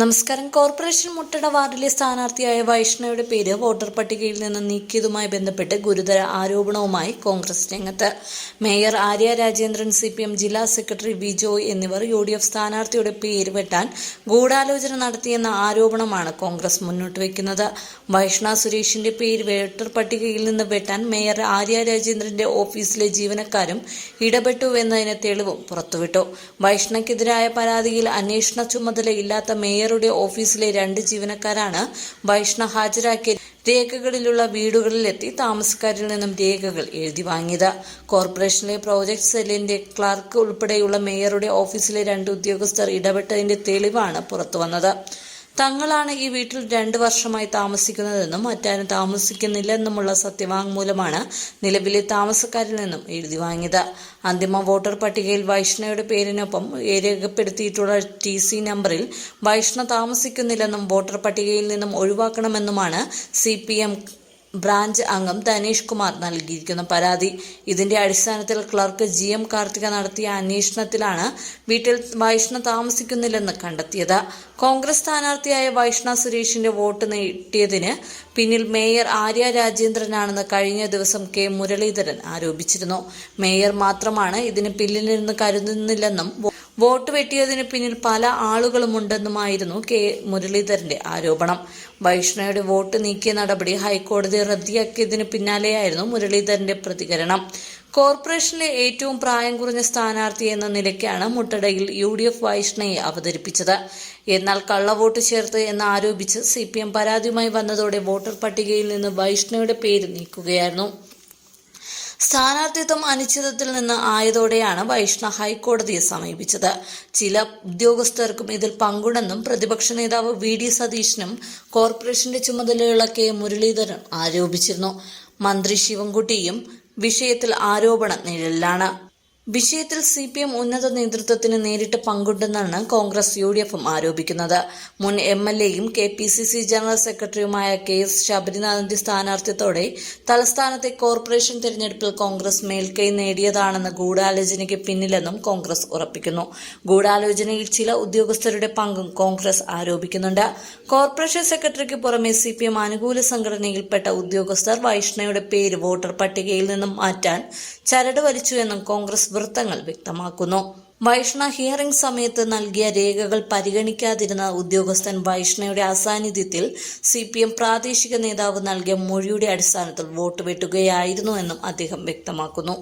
നമസ്കാരം. കോർപ്പറേഷൻ മുട്ടട വാർഡിലെ സ്ഥാനാർത്ഥിയായ വൈഷ്ണവയുടെ പേര് വോട്ടർ പട്ടികയിൽ നിന്ന് നീക്കിയതുമായി ബന്ധപ്പെട്ട് ഗുരുതര ആരോപണവുമായി കോൺഗ്രസ് രംഗത്ത്. Mayor Arya Rajendran C P M ജില്ലാ സെക്രട്ടറി ബിജോയ് എന്നിവർ യു ഡി എഫ് സ്ഥാനാർത്ഥിയുടെ പേര് വെട്ടാൻ ഗൂഢാലോചന നടത്തിയെന്ന ആരോപണമാണ് കോൺഗ്രസ് മുന്നോട്ട് വയ്ക്കുന്നത് വൈഷ്ണ സുരേഷിന്റെ പേര് വോട്ടർ പട്ടികയിൽ നിന്ന് വെട്ടാൻ മേയർ ആര്യ രാജേന്ദ്രന്റെ ഓഫീസിലെ ജീവനക്കാരും ഇടപെട്ടു എന്നതിന് തെളിവും പുറത്തുവിട്ടു. വൈഷ്ണയ്ക്കെതിരായ പരാതിയിൽ അന്വേഷണ ചുമതലയില്ലാത്ത മേയറുടെ ഓഫീസിലെ രണ്ട് ജീവനക്കാരാണ് വൈഷ്ണ ഹാജരാക്കിയ രേഖകളിലുള്ള വീടുകളിലെത്തി താമസക്കാരിൽ നിന്നും രേഖകൾ എഴുതി വാങ്ങിയത്. കോർപ്പറേഷനിലെ പ്രോജക്ട് സെല്ലിന്റെ ക്ലർക്ക് ഉൾപ്പെടെയുള്ള മേയറുടെ ഓഫീസിലെ രണ്ട് ഉദ്യോഗസ്ഥർ ഇടപെട്ടതിന്റെ തെളിവാണ് പുറത്തുവന്നത്. തങ്ങളാണ് ഈ വീട്ടിൽ രണ്ടു വർഷമായി താമസിക്കുന്നതെന്നും മറ്റാരും താമസിക്കുന്നില്ലെന്നുമുള്ള സത്യവാങ്മൂലമാണ് നിലവിലെ താമസക്കാരിൽ നിന്നും എഴുതി വാങ്ങിയത്. അന്തിമ വോട്ടർ പട്ടികയിൽ വൈഷ്ണയുടെ പേരിനൊപ്പം രേഖപ്പെടുത്തിയിട്ടുള്ള ടി സി നമ്പറിൽ വൈഷ്ണ താമസിക്കുന്നില്ലെന്നും വോട്ടർ പട്ടികയിൽ നിന്നും ഒഴിവാക്കണമെന്നുമാണ് സി പി എം ബ്രാഞ്ച് അംഗം ധനേഷ് കുമാർ നൽകിയിരിക്കുന്ന പരാതി. ഇതിന്റെ അടിസ്ഥാനത്തിൽ ക്ലർക്ക് ജി എം കാർത്തിക നടത്തിയ അന്വേഷണത്തിലാണ് വീട്ടിൽ വൈഷ്ണ താമസിക്കുന്നില്ലെന്ന് കണ്ടെത്തിയത്. കോൺഗ്രസ് സ്ഥാനാർത്ഥിയായ വൈഷ്ണ സുരേഷിന്റെ വോട്ട് നേടിയതിന് പിന്നിൽ മേയർ ആര്യ രാജേന്ദ്രനാണെന്ന് കഴിഞ്ഞ ദിവസം കെ മുരളീധരൻ ആരോപിച്ചിരുന്നു. മേയർ മാത്രമാണ് ഇതിന് പിന്നിലെന്ന് കരുതുന്നില്ലെന്നും വോട്ട് വെട്ടിയതിന് പിന്നിൽ പല ആളുകളുമുണ്ടെന്നുമായിരുന്നു കെ മുരളീധരന്റെ ആരോപണം. വൈഷ്ണയുടെ വോട്ട് നീക്കിയ നടപടി ഹൈക്കോടതി റദ്ദിയാക്കിയതിന് പിന്നാലെയായിരുന്നു മുരളീധരന്റെ പ്രതികരണം. കോർപ്പറേഷനിലെ ഏറ്റവും പ്രായം കുറഞ്ഞ സ്ഥാനാർത്ഥി എന്ന നിലയ്ക്കാണ് മുട്ടടയിൽ യു ഡി എഫ് വൈഷ്ണയെ അവതരിപ്പിച്ചത്. എന്നാൽ കള്ളവോട്ട് ചേർത്ത് എന്ന് ആരോപിച്ച് സി പരാതിയുമായി വന്നതോടെ വോട്ടർ പട്ടികയിൽ നിന്ന് വൈഷ്ണയുടെ പേര് നീക്കുകയായിരുന്നു. സ്ഥാനാർത്ഥിത്വം അനിശ്ചിതത്തിൽ നിന്ന് ആയതോടെയാണ് വൈഷ്ണ ഹൈക്കോടതിയെ സമീപിച്ചത്. ചില ഉദ്യോഗസ്ഥർക്കും ഇതിൽ പങ്കുണ്ടെന്നും പ്രതിപക്ഷ നേതാവ് വി ഡി സതീശനും കോർപ്പറേഷന്റെ ചുമതലയുള്ള കെ മുരളീധരൻ ആരോപിച്ചിരുന്നു. മന്ത്രി ശിവൻകുട്ടിയും വിഷയത്തിൽ ആരോപണ നിഴലിലാണ്. വിഷയത്തിൽ സി പി എം ഉന്നത നേതൃത്വത്തിന് നേരിട്ട് പങ്കുണ്ടെന്നാണ് കോൺഗ്രസ് യു ഡി എഫും ആരോപിക്കുന്നത്. മുൻ എം എൽ എയും K P C C general സെക്രട്ടറിയുമായ കെ എസ് ശബരിനാഥന്റെ സ്ഥാനാർത്ഥ്യത്തോടെ തലസ്ഥാനത്തെ കോർപ്പറേഷൻ തെരഞ്ഞെടുപ്പിൽ കോൺഗ്രസ് മേൽക്കൈ നേടിയതാണെന്ന് ഗൂഢാലോചനയ്ക്ക് പിന്നിലെന്നും കോൺഗ്രസ് ഉറപ്പിക്കുന്നു. ഗൂഢാലോചനയിൽ ചില ഉദ്യോഗസ്ഥരുടെ പങ്കും കോൺഗ്രസ് ആരോപിക്കുന്നുണ്ട്. കോർപ്പറേഷൻ സെക്രട്ടറിക്ക് പുറമെ സി പി എം അനുകൂല സംഘടനയിൽപ്പെട്ട ഉദ്യോഗസ്ഥർ വൈഷ്ണയുടെ പേര് വോട്ടർ പട്ടികയിൽ നിന്നും മാറ്റാൻ ചരട് വലിച്ചുവെന്നും കോൺഗ്രസ് വൃത്തങ്ങൾ വ്യക്തമാക്കുന്നു. വൈഷ്ണ ഹിയറിംഗ് സമയത്ത് നൽകിയ രേഖകൾ പരിഗണിക്കാതിരുന്ന ഉദ്യോഗസ്ഥൻ വൈഷ്ണയുടെ അസാന്നിധ്യത്തിൽ സി പി എം പ്രാദേശിക നേതാവ് നൽകിയ മൊഴിയുടെ അടിസ്ഥാനത്തിൽ വോട്ട് വെട്ടുകയായിരുന്നുവെന്നും അദ്ദേഹം വ്യക്തമാക്കുന്നു.